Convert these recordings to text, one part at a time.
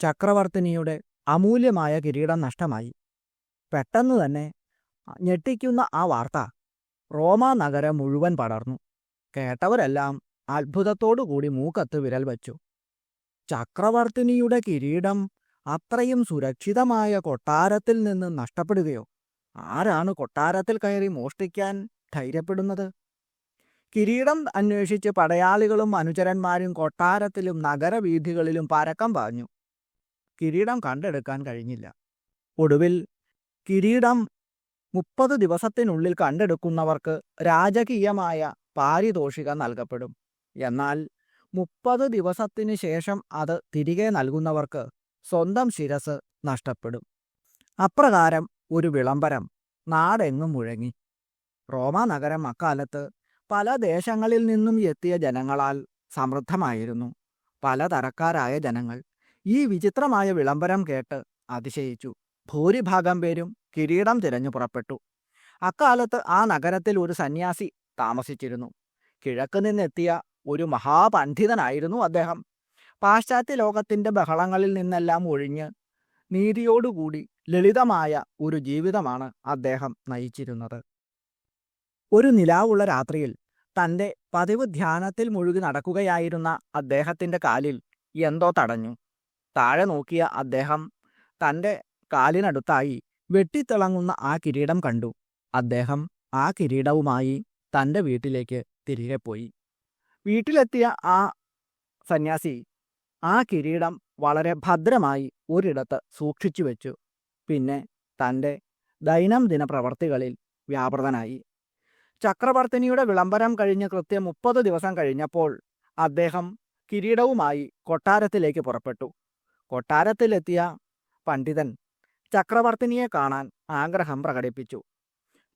ചക്രവർത്തിനിയുടെ അമൂല്യമായ കിരീടം നഷ്ടമായി. പെട്ടെന്ന് തന്നെ ഞെട്ടിക്കുന്ന ആ വാർത്ത റോമാ നഗരം മുഴുവൻ പടർന്നു. കേട്ടവരെല്ലാം അത്ഭുതത്തോടുകൂടി മൂക്കത്ത് വിരൽ വച്ചു. ചക്രവർത്തിനിയുടെ കിരീടം അത്രയും സുരക്ഷിതമായ കൊട്ടാരത്തിൽ നിന്ന് നഷ്ടപ്പെടുകയോ ആരാണ് കൊട്ടാരത്തിൽ കയറി മോഷ്ടിക്കാൻ ധൈര്യപ്പെടുന്നത്? കിരീടം അന്വേഷിച്ച് പടയാളികളും അനുചരന്മാരും കൊട്ടാരത്തിലും നഗരവീഥികളിലും പരക്കം പാഞ്ഞു. കിരീടം കണ്ടെടുക്കാൻ കഴിഞ്ഞില്ല. ഒടുവിൽ കിരീടം മുപ്പത് ദിവസത്തിനുള്ളിൽ കണ്ടെടുക്കുന്നവർക്ക് രാജകീയമായ പാരിതോഷികം നൽകപ്പെടും. എന്നാൽ മുപ്പത് ദിവസത്തിന് ശേഷം അത് തിരികെ നൽകുന്നവർക്ക് സ്വന്തം ശിരസ് നഷ്ടപ്പെടും. അപ്രകാരം ഒരു വിളംബരം നാടെങ്ങും മുഴങ്ങി. റോമ നഗരം അക്കാലത്ത് പല ദേശങ്ങളിൽ നിന്നും എത്തിയ ജനങ്ങളാൽ സമൃദ്ധമായിരുന്നു. പലതരക്കാരായ ജനങ്ങൾ ഈ വിചിത്രമായ വിളംബരം കേട്ട് അതിശയിച്ചു. ഭൂരിഭാഗം പേരും കിരീടം തിരഞ്ഞു പുറപ്പെട്ടു. അക്കാലത്ത് ആ നഗരത്തിൽ ഒരു സന്യാസി താമസിച്ചിരുന്നു. കിഴക്ക് നിന്നെത്തിയ ഒരു മഹാപണ്ഡിതനായിരുന്നു അദ്ദേഹം. പാശ്ചാത്യ ലോകത്തിന്റെ ബഹളങ്ങളിൽ നിന്നെല്ലാം ഒഴിഞ്ഞ് നീതിയോടുകൂടി ലളിതമായ ഒരു ജീവിതമാണ് അദ്ദേഹം നയിച്ചിരുന്നത്. ഒരു നിലാവുള്ള രാത്രിയിൽ തന്റെ പതിവ് ധ്യാനത്തിൽ മുഴുകി നടക്കുകയായിരുന്ന അദ്ദേഹത്തിന്റെ കാലിൽ എന്തോ തടഞ്ഞു. താഴെ നോക്കിയ അദ്ദേഹം തന്റെ കാലിനടുത്തായി വെട്ടിത്തിളങ്ങുന്ന ആ കിരീടം കണ്ടു. അദ്ദേഹം ആ കിരീടവുമായി തന്റെ വീട്ടിലേക്ക് തിരികെ പോയി. വീട്ടിലെത്തിയ ആ സന്യാസി ആ കിരീടം വളരെ ഭദ്രമായി ഒരിടത്ത് സൂക്ഷിച്ചു വെച്ചു. പിന്നെ തന്റെ ദൈനംദിന പ്രവർത്തികളിൽ വ്യാപൃതനായി. ചക്രവർത്തിനിയുടെ വിളംബരം കഴിഞ്ഞ് കൃത്യം മുപ്പത് ദിവസം കഴിഞ്ഞപ്പോൾ അദ്ദേഹം കിരീടവുമായി കൊട്ടാരത്തിലേക്ക് പുറപ്പെട്ടു. കൊട്ടാരത്തിലെത്തിയ പണ്ഡിതൻ ചക്രവർത്തിനിയെ കാണാൻ ആഗ്രഹം പ്രകടിപ്പിച്ചു.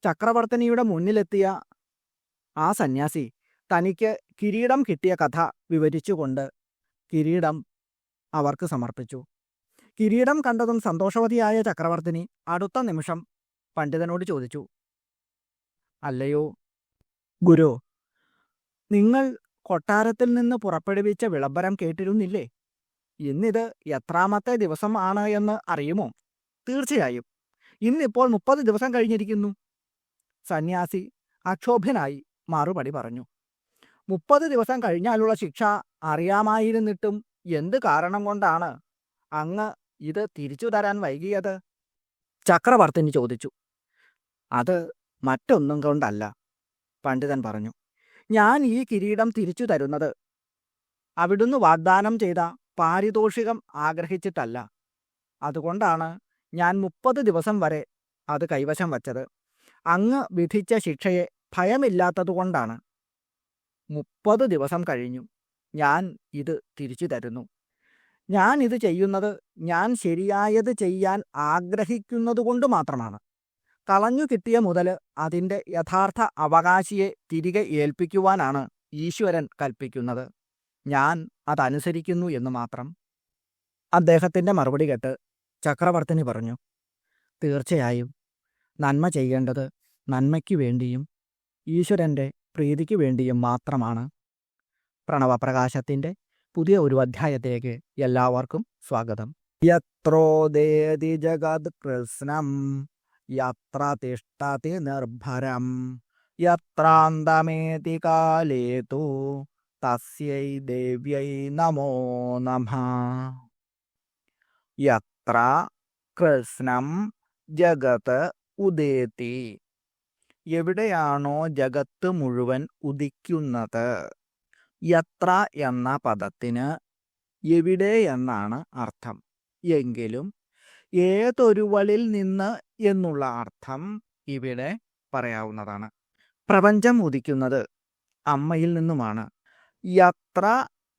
ചക്രവർത്തിനിയുടെ മുന്നിലെത്തിയ ആ സന്യാസി തനിക്ക് കിരീടം കിട്ടിയ കഥ വിവരിച്ചുകൊണ്ട് കിരീടം അവർക്ക് സമർപ്പിച്ചു. കിരീടം കണ്ടതും സന്തോഷവതിയായ ചക്രവർത്തിനി അടുത്ത നിമിഷം പണ്ഡിതനോട് ചോദിച്ചു അല്ലയോ ഗുരു നിങ്ങൾ കൊട്ടാരത്തിൽ നിന്ന് പുറപ്പെടുവിച്ച വിളംബരം കേട്ടിരുന്നില്ലേ? ഇന്നിത് എത്രാമത്തെ ദിവസം ആണ് എന്ന് അറിയുമോ? തീർച്ചയായും. ഇന്നിപ്പോൾ മുപ്പത് ദിവസം കഴിഞ്ഞിരിക്കുന്നു. സന്യാസി അക്ഷോഭ്യനായി മറുപടി പറഞ്ഞു. മുപ്പത് ദിവസം കഴിഞ്ഞാലുള്ള ശിക്ഷ അറിയാമായിരുന്നിട്ടും എന്ത് കാരണം കൊണ്ടാണ് അങ്ങ് ഇത് തിരിച്ചു തരാൻ വൈകിയത്? ചക്രവർത്തിനി ചോദിച്ചു. അത് മറ്റൊന്നും കൊണ്ടല്ല പണ്ഡിതൻ പറഞ്ഞു. ഞാൻ ഈ കിരീടം തിരിച്ചു തരുന്നത് അവിടുന്ന് വാഗ്ദാനം ചെയ്ത പാരിതോഷികം ആഗ്രഹിച്ചിട്ടല്ല. അതുകൊണ്ടാണ് ഞാൻ മുപ്പത് ദിവസം വരെ അത് കൈവശം വച്ചത്. അങ്ങ് വിധിച്ച ശിക്ഷയെ ഭയമില്ലാത്തതുകൊണ്ടാണ് മുപ്പത് ദിവസം കഴിഞ്ഞു. ഞാൻ ഇത് തിരിച്ചു തരുന്നു. ഞാൻ ഇത് ചെയ്യുന്നത് ഞാൻ ശരിയായത് ചെയ്യാൻ ആഗ്രഹിക്കുന്നതുകൊണ്ട് മാത്രമാണ്. കളഞ്ഞു കിട്ടിയ മുതൽ അതിന്റെ യഥാർത്ഥ അവകാശിയെ തിരികെ ഏൽപ്പിക്കുവാനാണ് ഈശ്വരൻ കൽപ്പിക്കുന്നത്. ഞാൻ അതനുസരിക്കുന്നു എന്ന് മാത്രം അദ്ദേഹത്തിന്റെ മറുപടി കേട്ട് ചക്രവർത്തിനി പറഞ്ഞു തീർച്ചയായും നന്മ ചെയ്യേണ്ടത് നന്മയ്ക്കു വേണ്ടിയും ഈശ്വരന്റെ പ്രീതിക്ക് വേണ്ടിയും മാത്രമാണ്. പ്രണവപ്രകാശത്തിന്റെ പുതിയ ഒരു അധ്യായത്തിലേക്ക് എല്ലാവർക്കും സ്വാഗതം. യത്രോദേതി ജഗത് കൃഷ്ണം യത്ര തിഷ്ടതി നിർഭരം യത്രാന്തമേതി കാലേ തു തസ്യൈ ദേവ്യൈ നമോ നമ യത്ര കൃഷ്ണം ജഗത് ഉദേതി എവിടെയാണോ ജഗത്ത് മുഴുവൻ ഉദിക്കുന്നത്? യത്ര എന്ന പദത്തിന് എവിടെ എന്നാണ് അർത്ഥം. എങ്കിലും ഏതൊരുവളിൽ നിന്ന് എന്നുള്ള അർത്ഥം ഇവിടെ പറയാവുന്നതാണ്. പ്രപഞ്ചം ഉദിക്കുന്നത് അമ്മയിൽ നിന്നുമാണ്. യത്ര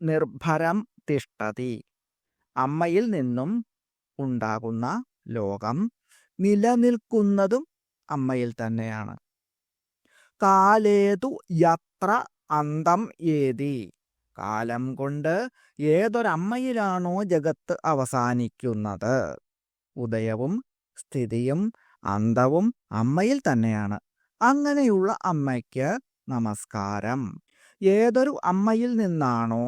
നിർഭരം തിഷ്ടതി. അമ്മയിൽ നിന്നും ഉണ്ടാകുന്ന ലോകം നിലനിൽക്കുന്നതും അമ്മയിൽ തന്നെയാണ്. കാലേതു യത്ര അന്തം ഏതി. കാലം കൊണ്ട് ഏതൊരമ്മയിലാണോ ജഗത്ത് അവസാനിക്കുന്നത്. ഉദയവും സ്ഥിതിയും അന്തവും അമ്മയിൽ തന്നെയാണ്. അങ്ങനെയുള്ള അമ്മയ്ക്ക് നമസ്കാരം. ഏതൊരു അമ്മയിൽ നിന്നാണോ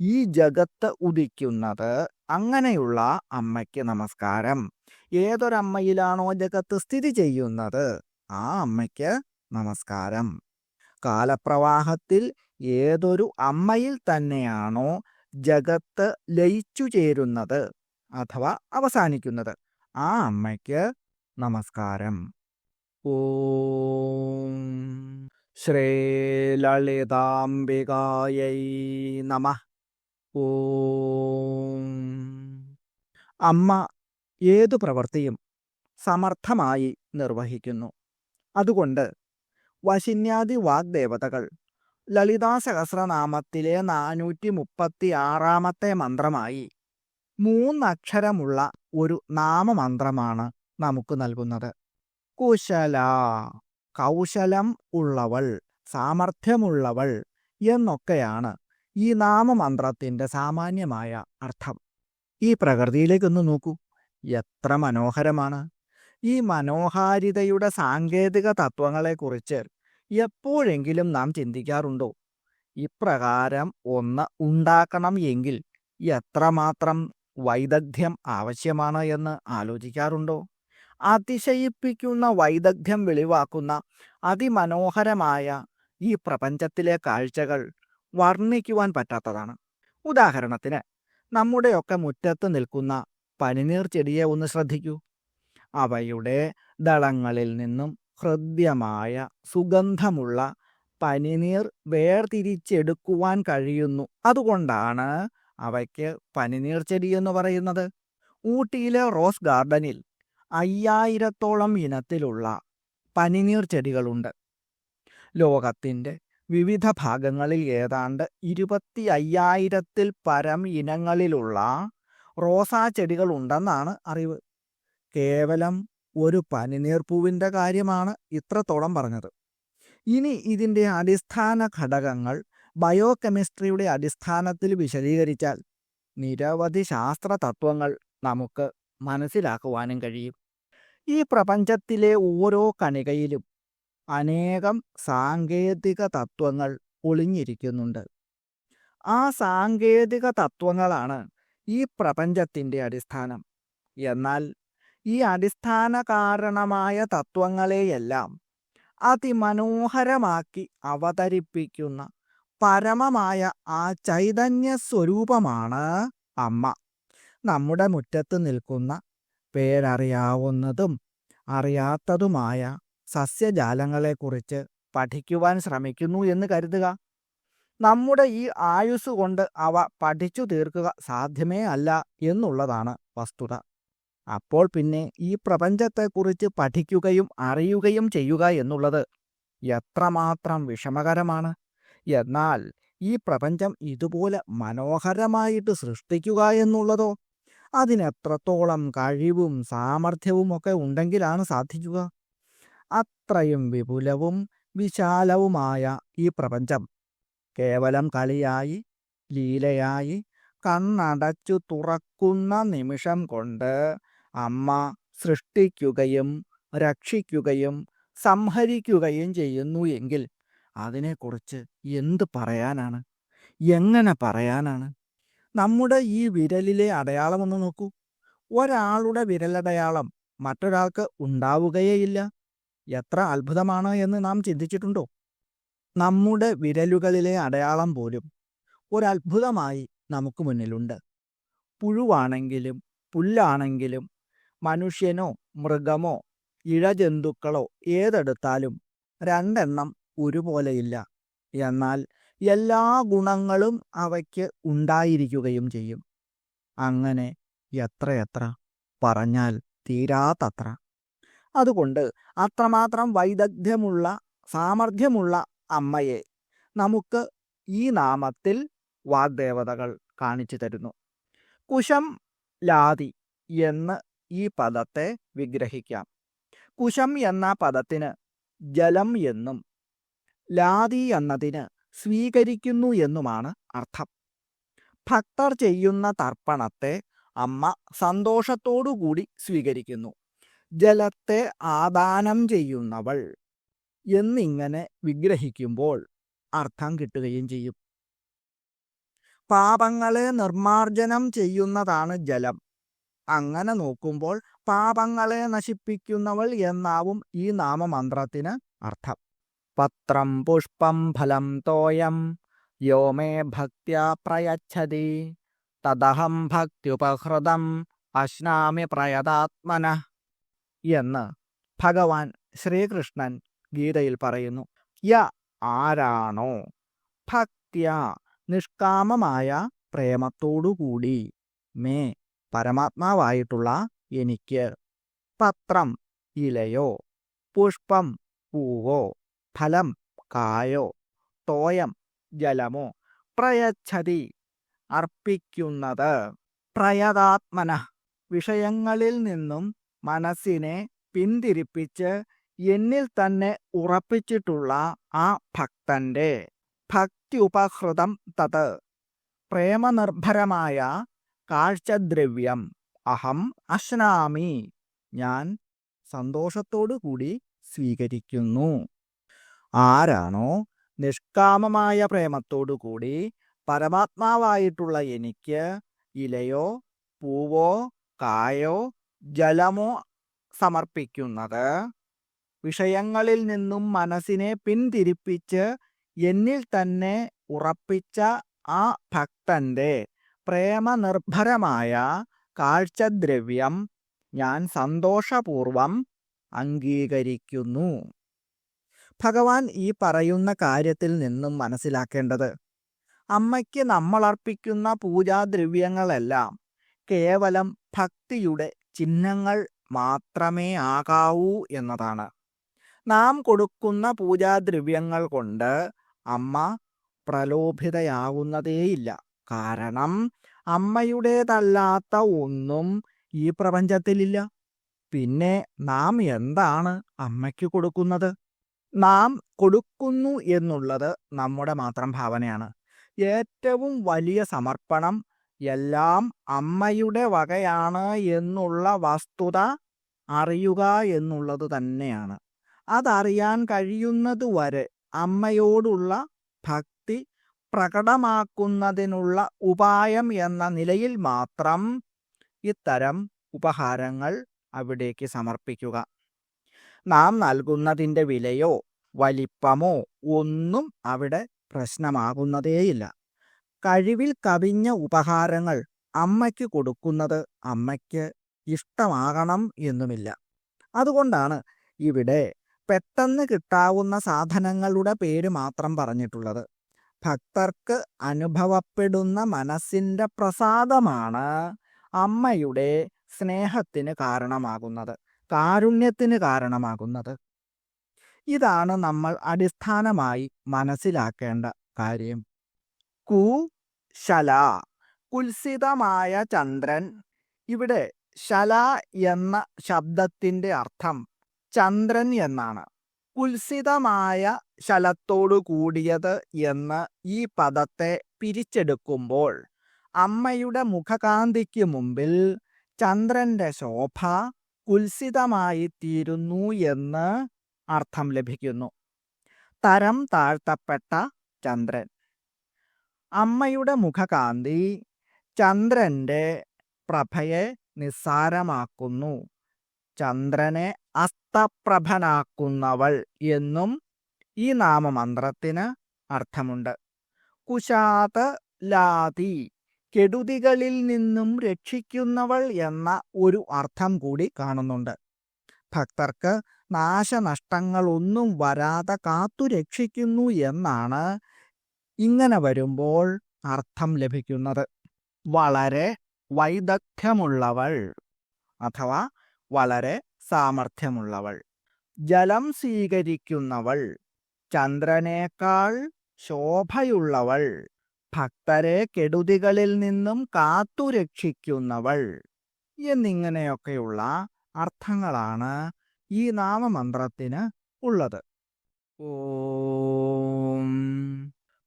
ഈ ജഗത്ത് ഉദിക്കുന്നത്? അങ്ങനെയുള്ള അമ്മയ്ക്ക് നമസ്കാരം. ഏതൊരമ്മയിലാണോ ജഗത്ത് സ്ഥിതി ചെയ്യുന്നത്? ആ അമ്മയ്ക്ക് നമസ്കാരം. കാലപ്രവാഹത്തിൽ ഏതൊരു അമ്മയിൽ തന്നെയാണോ ജഗത്ത് ലയിച്ചു ചേരുന്നത് അഥവാ അവസാനിക്കുന്നത്? ആ അമ്മയ്ക്ക് നമസ്കാരം. ഓം. ശ്രീലളിതാംബികായൈ നമ ഓം അമ്മ ഏതു പ്രവൃത്തിയും സമർത്ഥമായി നിർവഹിക്കുന്നു. അതുകൊണ്ട് വശിന്യാദി വാഗ്ദേവതകൾ ലളിതാ സഹസ്രനാമത്തിലെ നാനൂറ്റി മുപ്പത്തി ആറാമത്തെ മന്ത്രമായി മൂന്നക്ഷരമുള്ള ഒരു നാമമന്ത്രമാണ് നമുക്ക് നൽകുന്നത്. കുശല കൗശലം ഉള്ളവൾ സാമർഥ്യമുള്ളവൾ എന്നൊക്കെയാണ് ഈ നാമമന്ത്രത്തിന്റെ സാമാന്യമായ അർത്ഥം. ഈ പ്രകൃതിയിലേക്കൊന്ന് നോക്കൂ. എത്ര മനോഹരമാണ്. ഈ മനോഹാരിതയുടെ സാങ്കേതിക തത്വങ്ങളെക്കുറിച്ച് എപ്പോഴെങ്കിലും നാം ചിന്തിക്കാറുണ്ടോ? ഇപ്രകാരം ഒന്ന് ഉണ്ടാക്കണം എങ്കിൽ എത്രമാത്രം വൈദഗ്ധ്യം ആവശ്യമാണ് എന്ന് ആലോചിക്കാറുണ്ടോ? അതിശയിപ്പിക്കുന്ന വൈദഗ്ധ്യം വെളിവാക്കുന്ന അതിമനോഹരമായ ഈ പ്രപഞ്ചത്തിലെ കാഴ്ചകൾ വർണിക്കുവാൻ പറ്റാത്തതാണ്. ഉദാഹരണത്തിന് നമ്മുടെയൊക്കെ മുറ്റത്ത് നിൽക്കുന്ന പനിനീർ ചെടിയെ ഒന്ന് ശ്രദ്ധിക്കൂ. അവയുടെ ദളങ്ങളിൽ നിന്നും ഹൃദ്യമായ സുഗന്ധമുള്ള പനിനീർ വേർതിരിച്ചെടുക്കുവാൻ കഴിയുന്നു. അതുകൊണ്ടാണ് അവയ്ക്ക് പനിനീർ ചെടി എന്ന് പറയുന്നത്. ഊട്ടിയിലെ റോസ് ഗാർഡനിൽ അയ്യായിരത്തോളം ഇനത്തിലുള്ള പനിനീർ ചെടികളുണ്ട്. ലോകത്തിന്റെ വിവിധ ഭാഗങ്ങളിൽ ഏതാണ്ട് ഇരുപത്തി അയ്യായിരത്തിൽ പരം ഇനങ്ങളിലുള്ള റോസാ ചെടികൾ ഉണ്ടെന്നാണ് അറിവ്. കേവലം ഒരു പനിനീർ പനിനീർപ്പൂവിന്റെ കാര്യമാണ് ഇത്രത്തോളം പറഞ്ഞത്. ഇനി ഇതിന്റെ അടിസ്ഥാന ഘടകങ്ങൾ ബയോ കെമിസ്ട്രിയുടെ അടിസ്ഥാനത്തിൽ വിശദീകരിച്ചാൽ നിരവധി ശാസ്ത്ര തത്വങ്ങൾ നമുക്ക് മനസ്സിലാക്കുവാനും കഴിയും. ഈ പ്രപഞ്ചത്തിലെ ഓരോ കണികയിലും അനേകം സാങ്കേതിക തത്വങ്ങൾ ഒളിഞ്ഞിരിക്കുന്നുണ്ട്. ആ സാങ്കേതിക തത്വങ്ങളാണ് ഈ പ്രപഞ്ചത്തിന്റെ അടിസ്ഥാനം. എന്നാൽ ഈ അടിസ്ഥാന കാരണമായ തത്വങ്ങളെയെല്ലാം അതിമനോഹരമാക്കി അവതരിപ്പിക്കുന്ന പരമമായ ആ ചൈതന്യ സ്വരൂപമാണ് അമ്മ. നമ്മുടെ മുറ്റത്ത് നിൽക്കുന്ന പേരറിയാവുന്നതും അറിയാത്തതുമായ സസ്യജാലങ്ങളെക്കുറിച്ച് പഠിക്കുവാൻ ശ്രമിക്കുന്നു എന്ന് കരുതുക. നമ്മുടെ ഈ ആയുസ് കൊണ്ട് അവ പഠിച്ചു തീർക്കുക സാധ്യമേ അല്ല എന്നുള്ളതാണ് വസ്തുത. അപ്പോൾ പിന്നെ ഈ പ്രപഞ്ചത്തെക്കുറിച്ച് പഠിക്കുകയും അറിയുകയും ചെയ്യുക എന്നുള്ളത് എത്രമാത്രം വിഷമകരമാണ്. എന്നാൽ ഈ പ്രപഞ്ചം ഇതുപോലെ മനോഹരമായിട്ട് സൃഷ്ടിക്കുക എന്നുള്ളതോ അതിനെത്രത്തോളം കഴിവും സാമർഥ്യവും ഒക്കെ ഉണ്ടെങ്കിലാണ് സാധിക്കുക? അത്രയും വിപുലവും വിശാലവുമായ ഈ പ്രപഞ്ചം കേവലം കളിയായി ലീലയായി കണ്ണടച്ചു തുറക്കുന്ന നിമിഷം കൊണ്ട് അമ്മ സൃഷ്ടിക്കുകയും രക്ഷിക്കുകയും സംഹരിക്കുകയും ചെയ്യുന്നു എങ്കിൽ അതിനെക്കുറിച്ച് എന്ത് പറയാനാണ്? എങ്ങനെ പറയാനാണ്? നമ്മുടെ ഈ വിരലിലെ അടയാളം ഒന്ന് നോക്കൂ. ഒരാളുടെ വിരലടയാളം മറ്റൊരാൾക്ക് ഉണ്ടാവുകയേയില്ല. എത്ര അത്ഭുതമാണ് എന്ന് നാം ചിന്തിച്ചിട്ടുണ്ടോ? നമ്മുടെ വിരലുകളിലെ അടയാളം പോലും ഒരത്ഭുതമായി നമുക്ക് മുന്നിലുണ്ട്. പുഴുവാണെങ്കിലും പുല്ലാണെങ്കിലും മനുഷ്യനോ മൃഗമോ ഇഴജന്തുക്കളോ ഏതെടുത്താലും രണ്ടെണ്ണം ഒരുപോലെയില്ല. എന്നാൽ എല്ലാ ഗുണങ്ങളും അവയ്ക്ക് ഉണ്ടായിരിക്കുകയും ചെയ്യും. അങ്ങനെ എത്രയെത്ര പറഞ്ഞാൽ തീരാത്തത്ര. അതുകൊണ്ട് അത്രമാത്രം വൈദഗ്ധ്യമുള്ള സാമർഥ്യമുള്ള അമ്മയെ നമുക്ക് ഈ നാമത്തിൽ വാഗ്ദേവതകൾ കാണിച്ചു തരുന്നു. കുശം ലാതി എന്ന് ഈ പദത്തെ വിഗ്രഹിക്കാം. കുശം എന്ന പദത്തിന് ജലം എന്നും ലാതി എന്നതിന് സ്വീകരിക്കുന്നു എന്നുമാണ് അർത്ഥം. ഭക്തർ ചെയ്യുന്ന തർപ്പണത്തെ അമ്മ സന്തോഷത്തോടുകൂടി സ്വീകരിക്കുന്നു. ജലത്തെ ആദാനം ചെയ്യുന്നവൾ എന്നിങ്ങനെ വിഗ്രഹിക്കുമ്പോൾ അർത്ഥം കിട്ടുകയും ചെയ്യും. പാപങ്ങളെ നിർമാർജനം ചെയ്യുന്നതാണ് ജലം. അങ്ങനെ നോക്കുമ്പോൾ പാപങ്ങളെ നശിപ്പിക്കുന്നവൾ എന്നാവും ഈ നാമമന്ത്രത്തിന് അർത്ഥം. പത്രം പുഷ്പം ഫലം തോയം. യോ മേ ഭക്ത്യാ പ്രയച്ഛതി. തദഹം ഭക്തിയുപഹൃതം അശ്നാമി പ്രയതാത്മന. എന്ന് ഭഗവാൻ ശ്രീകൃഷ്ണൻ ഗീതയിൽ പറയുന്നു. യ ആരാണോ? ഭക്തിയ നിഷ്കാമമായ പ്രേമത്തോടുകൂടി മേ പരമാത്മാവായിട്ടുള്ള എനിക്ക് പത്രം ഇലയോ പുഷ്പം പൂവോ ഫലം കായോ തോയം ജലമോ പ്രയച്ഛതി അർപ്പിക്കുന്നത്. പ്രയതാത്മന വിഷയങ്ങളിൽ നിന്നും മനസ്സിനെ പിന്തിരിപ്പിച്ച് എന്നിൽ തന്നെ ഉറപ്പിച്ചിട്ടുള്ള ആ ഭക്തന്റെ ഭക്തി ഉപഹൃതം തത്. പ്രേമനിർഭരമായ കാഴ്ചദ്രവ്യം. അഹം അശ്നാമി. ഞാൻ സന്തോഷത്തോടു കൂടി സ്വീകരിക്കുന്നു. ആരാണോ നിഷ്കാമമായ പ്രേമത്തോടു കൂടി പരമാത്മാവായിട്ടുള്ള എനിക്ക് ഇലയോ പൂവോ കായോ ജലമോ സമർപ്പിക്കുന്നത്. വിഷയങ്ങളിൽ നിന്നും മനസ്സിനെ പിന്തിരിപ്പിച്ച് എന്നിൽ തന്നെ ഉറപ്പിച്ച ആ ഭക്തന്റെ പ്രേമനിർഭരമായ കാഴ്ചദ്രവ്യം ഞാൻ സന്തോഷപൂർവം അംഗീകരിക്കുന്നു. ഭഗവാൻ ഈ പറയുന്ന കാര്യത്തിൽ നിന്നും മനസ്സിലാക്കേണ്ടത് അമ്മയ്ക്ക് നമ്മൾ അർപ്പിക്കുന്ന പൂജാദ്രവ്യങ്ങളെല്ലാം കേവലം ഭക്തിയുടെ ചിഹ്നങ്ങൾ മാത്രമേ ആകാവൂ എന്നതാണ്. നാം കൊടുക്കുന്ന പൂജാദ്രവ്യങ്ങൾ കൊണ്ട് അമ്മ പ്രലോഭിതയാകുന്നതേയില്ല കാരണം അമ്മയുടേതല്ലാത്ത ഒന്നും ഈ പ്രപഞ്ചത്തിലില്ല. പിന്നെ നാം എന്താണ് അമ്മയ്ക്ക് കൊടുക്കുന്നത്? നാം കൊടുക്കുന്നു എന്നുള്ളത് നമ്മുടെ മാത്രം ഭാവനയാണ്. ഏറ്റവും വലിയ സമർപ്പണം എല്ലാം അമ്മയുടെ വകയാണ് എന്നുള്ള വസ്തുത അറിയുക എന്നുള്ളത് തന്നെയാണ്. അതറിയാൻ കഴിയുന്നതുവരെ അമ്മയോടുള്ള ഭക്തി പ്രകടമാക്കുന്നതിനുള്ള ഉപായം എന്ന നിലയിൽ മാത്രം ഇത്തരം ഉപഹാരങ്ങൾ അവിടേക്ക് സമർപ്പിക്കുക. നാം നൽകുന്നതിന്റെ വിലയോ വലിപ്പമോ ഒന്നും അവിടെ പ്രശ്നമാകുന്നതേയില്ല. കഴിവിൽ കവിഞ്ഞ ഉപഹാരങ്ങൾ അമ്മയ്ക്ക് കൊടുക്കുന്നത് അമ്മയ്ക്ക് ഇഷ്ടമാകണം എന്നുമില്ല. അതുകൊണ്ടാണ് ഇവിടെ പെട്ടെന്ന് കിട്ടാവുന്ന സാധനങ്ങളുടെ പേര് മാത്രം പറഞ്ഞിട്ടുള്ളത്. ഭക്തർക്ക് അനുഭവപ്പെടുന്ന മനസ്സിന്റെ പ്രസാദമാണ് അമ്മയുടെ സ്നേഹത്തിന് കാരണമാകുന്നത്. കാരുണ്യത്തിന് കാരണമാകുന്നത്. ഇതാണ് നമ്മൾ അടിസ്ഥാനമായി മനസ്സിലാക്കേണ്ട കാര്യം. കു ശല കുൽസിതമായ ചന്ദ്രൻ. ഇവിടെ ശല എന്ന ശബ്ദത്തിന്റെ അർത്ഥം ചന്ദ്രൻ എന്നാണ്. കുൽസിതമായ ശലത്തോടു കൂടിയത് എന്ന് ഈ പദത്തെ പിരിച്ചെടുക്കുമ്പോൾ അമ്മയുടെ മുഖകാന്തിക്ക് മുമ്പിൽ ചന്ദ്രന്റെ ശോഭ കുൽസിതമായി തീരുന്നു എന്ന് അർത്ഥം ലഭിക്കുന്നു. തരം താഴ്ത്തപ്പെട്ട ചന്ദ്രൻ. അമ്മയുടെ മുഖകാന്തി ചന്ദ്രന്റെ പ്രഭയെ നിസ്സാരമാക്കുന്നു. ചന്ദ്രനെ അസ്തപ്രഭനാക്കുന്നവൾ എന്നും ഈ നാമമന്ത്രത്തിന് അർത്ഥമുണ്ട്. കുശാത ലാതി കെടുതികളിൽ നിന്നും രക്ഷിക്കുന്നവൾ എന്ന ഒരു അർത്ഥം കൂടി കാണുന്നുണ്ട്. ഭക്തർക്ക് നാശനഷ്ടങ്ങളൊന്നും വരാതെ കാത്തു രക്ഷിക്കുന്നു എന്നാണ് ഇങ്ങനെ വരുമ്പോൾ അർത്ഥം ലഭിക്കുന്നത്. വളരെ വൈദഗ്ധ്യമുള്ളവൾ അഥവാ വളരെ സാമർഥ്യമുള്ളവൾ ജലം സ്വീകരിക്കുന്നവൾ ചന്ദ്രനേക്കാൾ ശോഭയുള്ളവൾ ഭക്തരെ കെടുതികളിൽ നിന്നും കാത്തുരക്ഷിക്കുന്നവൾ എന്നിങ്ങനെയൊക്കെയുള്ള അർത്ഥങ്ങളാണ് ഈ നാമമന്ത്രത്തിന് ഉള്ളത്. ഓം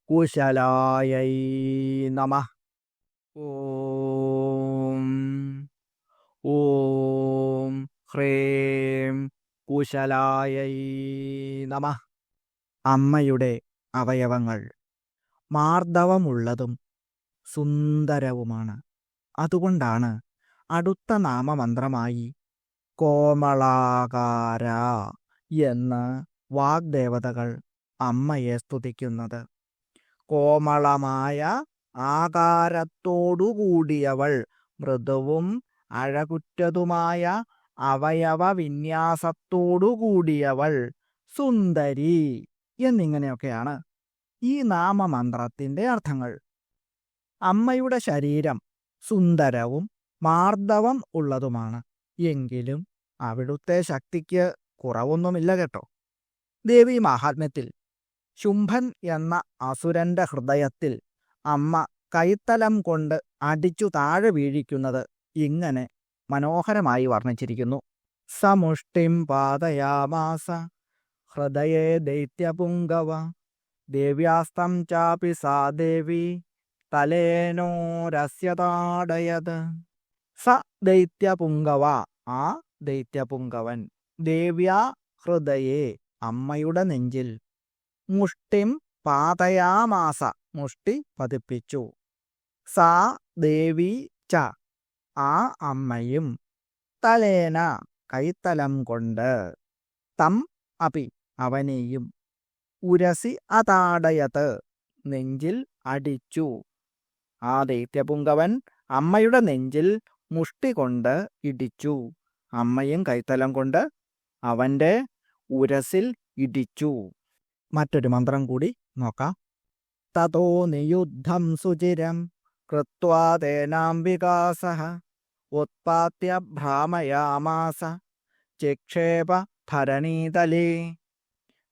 കുശലായൈ നമ. ഓം ഓം ഹ്രേം കുശലായൈ നമ. അമ്മയുടെ അവയവങ്ങൾ. മാർദ്ദവമുള്ളതും സുന്ദരവുമാണ്. അതുകൊണ്ടാണ് അടുത്ത നാമമന്ത്രമായി കോമളാകാര എന്ന് വാഗ്ദേവതകൾ അമ്മയെ സ്തുതിക്കുന്നത്. കോമളമായ ആകാരത്തോടുകൂടിയവൾ മൃദുവും അഴകുറ്റതുമായ അവയവ വിന്യാസത്തോടുകൂടിയവൾ സുന്ദരി എന്നിങ്ങനെയൊക്കെയാണ് ഈ നാമമന്ത്രത്തിന്റെ അർത്ഥങ്ങൾ. അമ്മയുടെ ശരീരം സുന്ദരവും മാർദ്ദവം ഉള്ളതുമാണ്. എങ്കിലും അവിടുത്തെ ശക്തിക്ക് കുറവൊന്നുമില്ല കേട്ടോ. ദേവി മഹാത്മ്യത്തിൽ ശുംഭൻ എന്ന അസുരന്റെ ഹൃദയത്തിൽ അമ്മ കൈത്തലം കൊണ്ട് അടിച്ചു താഴെ വീഴിക്കുന്നത് ഇങ്ങനെ മനോഹരമായി വർണിച്ചിരിക്കുന്നു. സമുഷ്ടിം പാതയാമാസ ഹൃദയേ ദൈത്യപുങ്കവ ദേവ്യാസ്തം ചാപി സാ ദേവി തലേനോരസ്യതാടയത് സ ദൈത്യപുങ്കവ ആ ദൈത്യപുങ്കവൻ. ദേവ്യാ ഹൃദയേ അമ്മയുടെ നെഞ്ചിൽ. മുഷ്ടിം പാതയാമാസ മുഷ്ടി പതിപ്പിച്ചു. സാ ദേവി ച ആ അമ്മയും തലേന കൈത്തലം കൊണ്ട്. തം അപി അവനെയും. ഉരസി അതാടയത്. നെഞ്ചിൽ അടിച്ചു. ആ ദൈത്യപുങ്കവൻ അമ്മയുടെ നെഞ്ചിൽ മുഷ്ടി കൊണ്ട് ഇടിച്ചു. അമ്മയും കൈത്തലം കൊണ്ട് അവന്റെ ഉരസിൽ ഇടിച്ചു. മറ്റൊരു മന്ത്രം കൂടി നോക്കാം. തതോ നിയുദ്ധം സുചിരം കൃത്വാതേനാം വികാസ ഉത്പാത്യ ഭ്രാമയാമാസ. ചിക്ഷേപ ഭരണീതലേ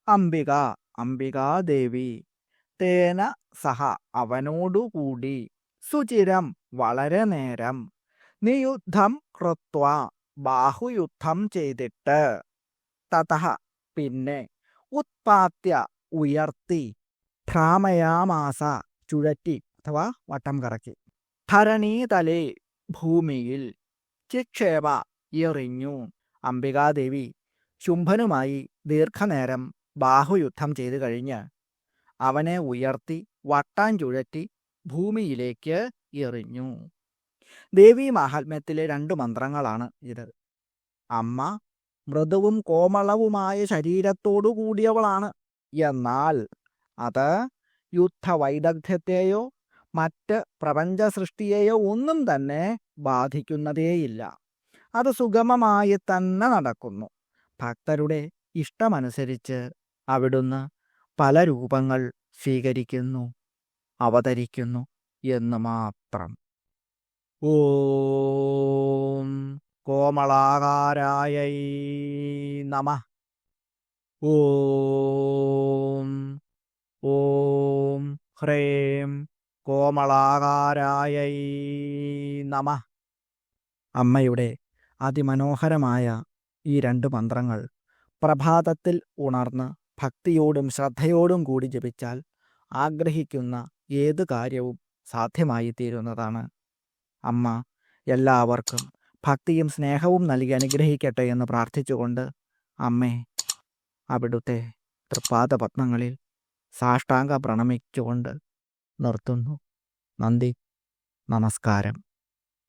അംബിക അംബികാദേവി. തേന സഹ അവനോടുകൂടി സുചിരം വളരെ നേരം. നിയുദ്ധം കൃത്വ ബാഹുയുദ്ധം ചെയ്തിട്ട്. തത പിന്നെ ഉത്പാത്യ ഉയർത്തി. ഭ്രാമയാമാസ ചുഴറ്റി അഥവാ വട്ടം കറക്കി. ഭരണീതലേ ഭൂമിയിൽ ചിക്ഷേപ എറിഞ്ഞു. അംബികാദേവി ശുംഭനുമായി ദീർഘനേരം ബാഹുയുദ്ധം ചെയ്തു കഴിഞ്ഞ് അവനെ ഉയർത്തി വട്ടാൻ ചുഴറ്റി ഭൂമിയിലേക്ക് എറിഞ്ഞു. ദേവി മാഹാത്മ്യത്തിലെ രണ്ട് മന്ത്രങ്ങളാണ് ഇത്. അമ്മ മൃദുവും കോമളവുമായ ശരീരത്തോടു കൂടിയവളാണ്. എന്നാൽ അത് യുദ്ധവൈദഗ്ധ്യത്തെയോ മറ്റ് പ്രപഞ്ച സൃഷ്ടിയെയോ ഒന്നും തന്നെ ബാധിക്കുന്നതേയില്ല. അത് സുഗമമായി തന്നെ നടക്കുന്നു. ഭക്തരുടെ ഇഷ്ടമനുസരിച്ച് അവിടുന്ന് പല രൂപങ്ങൾ സ്വീകരിക്കുന്നു അവതരിക്കുന്നു എന്ന് മാത്രം. ഓം കോമളാകാരായ നമ. ഓം ഓം ഹ്രേം കോമളാകാരായ നമ. അമ്മയുടെ അതിമനോഹരമായ ഈ രണ്ട് മന്ത്രങ്ങൾ പ്രഭാതത്തിൽ ഉണർന്ന് ഭക്തിയോടും ശ്രദ്ധയോടും കൂടി ജപിച്ചാൽ ആഗ്രഹിക്കുന്ന ഏത് കാര്യവും സാധ്യമായി തീരുന്നതാണ് അമ്മ എല്ലാവർക്കും ഭക്തിയും സ്നേഹവും നൽകി അനുഗ്രഹിക്കട്ടെ എന്ന് പ്രാർത്ഥിച്ചുകൊണ്ട് അമ്മേ അവിടുത്തെ തൃപ്പാദപത്മങ്ങളിൽ സാഷ്ടാംഗ പ്രണമിച്ചുകൊണ്ട് നിർത്തുന്നു. നന്ദി നമസ്കാരം.